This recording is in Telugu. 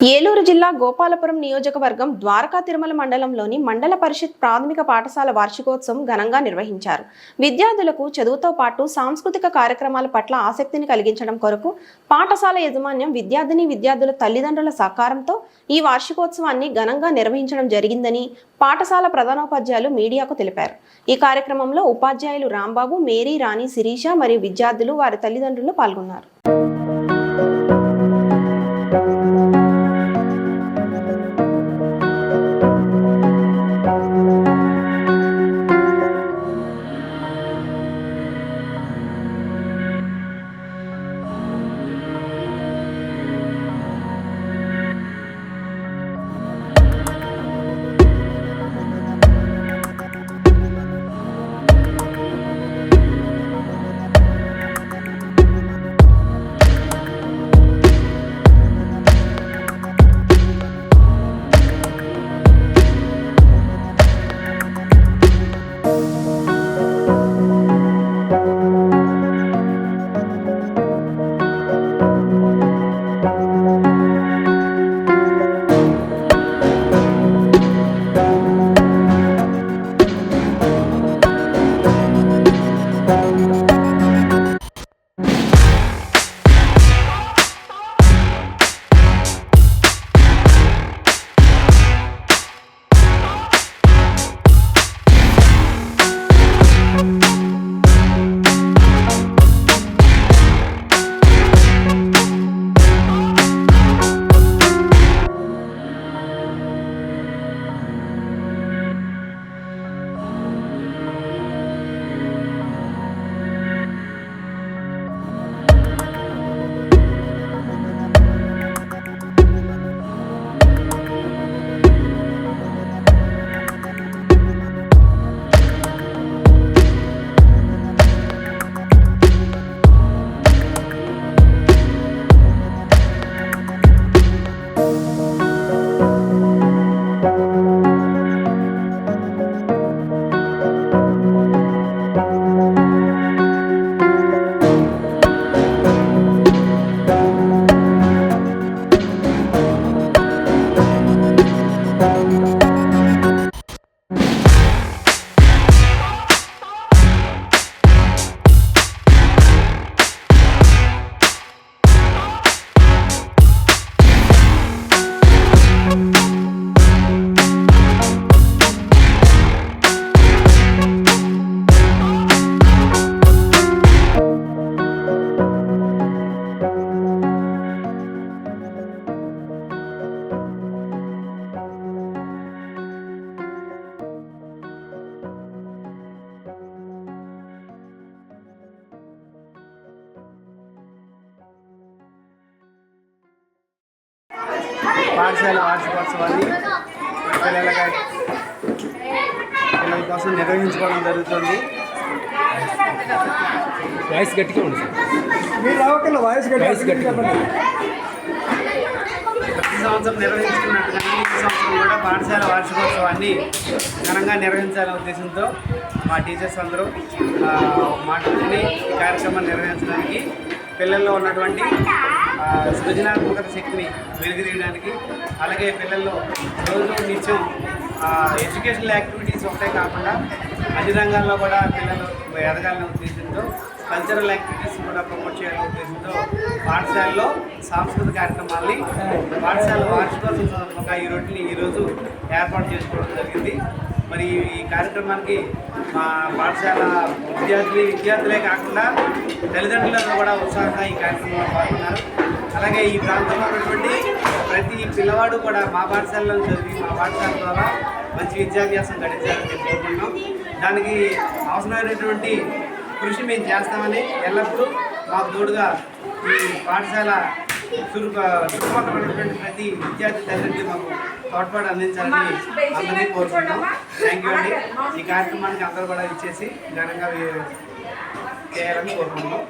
ఏలూరు జిల్లా గోపాలపురం నియోజకవర్గం ద్వారకా తిరుమల మండలంలోని మండల పరిషత్ ప్రాథమిక పాఠశాల వార్షికోత్సవం ఘనంగా నిర్వహించారు. విద్యార్థులకు చదువుతో పాటు సాంస్కృతిక కార్యక్రమాల పట్ల ఆసక్తిని కలిగించడం కొరకు పాఠశాల యాజమాన్యం విద్యార్థిని విద్యార్థుల తల్లిదండ్రుల సహకారంతో ఈ వార్షికోత్సవాన్ని ఘనంగా నిర్వహించడం జరిగిందని పాఠశాల ప్రధానోపాధ్యాయులు మీడియాకు తెలిపారు. ఈ కార్యక్రమంలో ఉపాధ్యాయులు రాంబాబు మేరీ రాణి శిరీష మరియు విద్యార్థులు వారి తల్లిదండ్రులు పాల్గొన్నారు. పాఠశాల వార్షికోత్సవాన్ని పిల్లలకి పిల్లల కోసం నిర్వహించుకోవడం జరుగుతుంది. వాయిస్ గట్టిగా ఉంది మీరు రావక్కర్ల వాయిస్ గట్టి వాయిస్ గట్టిగా. ప్రతి సంవత్సరం నిర్వహించుకున్నట్టుగానే ఈ సంవత్సరం కూడా పాఠశాల వార్షికోత్సవాన్ని ఘనంగా నిర్వహించాలనే ఉద్దేశంతో మా టీచర్స్ అందరూ ఆ, మాట్లాడుకుని ఈ కార్యక్రమాన్ని నిర్వహించడానికి పిల్లల్లో ఉన్నటువంటి సృజనాత్మకత సృజనాత్మక శక్తిని వెలుగుదీయడానికి అలాగే పిల్లల్లో రోజు నిత్యం ఎడ్యుకేషనల్ యాక్టివిటీస్ ఒకటే కాకుండా అన్ని రంగాల్లో కూడా పిల్లలు ఎదగాలనే ఉద్దేశంతో కల్చరల్ యాక్టివిటీస్ కూడా ప్రమోట్ చేయాలనే ఉద్దేశంతో పాఠశాలలో సాంస్కృతిక కార్యక్రమాల్ని పాఠశాల వార్షికోత్సవం సందర్భంగా ఈ రోజుని ఈరోజు ఏర్పాటు చేసుకోవడం జరిగింది. మరి ఈ కార్యక్రమానికి మా పాఠశాల విద్యార్థులు విద్యార్థులే కాకుండా తల్లిదండ్రులందరూ కూడా ఉత్సాహంగా ఈ కార్యక్రమంలో పాల్గొన్నారు. అలాగే ఈ ప్రాంతంలో ఉన్నటువంటి ప్రతి పిల్లవాడు కూడా మా పాఠశాలలో చదివి మా పాఠశాల ద్వారా మంచి విద్యాభ్యాసం గడించాలని చెప్పుకుంటున్నాం దానికి అవసరమైనటువంటి కృషి మేము చేస్తామని ఎల్లప్పుడూ మాకు తోడుగా ఈ పాఠశాల చురుకు చుట్టుపక్కల ప్రతి విద్యార్థి తల్లిదండ్రులు మాకు తోడ్పాటు అందించాలని అందరినీ కోరుకుంటున్నాం థ్యాంక్ యూ అండి. ఈ కార్యక్రమానికి అందరూ కూడా ఇచ్చేసి ఘనంగా చేయాలని కోరుకుంటున్నాం.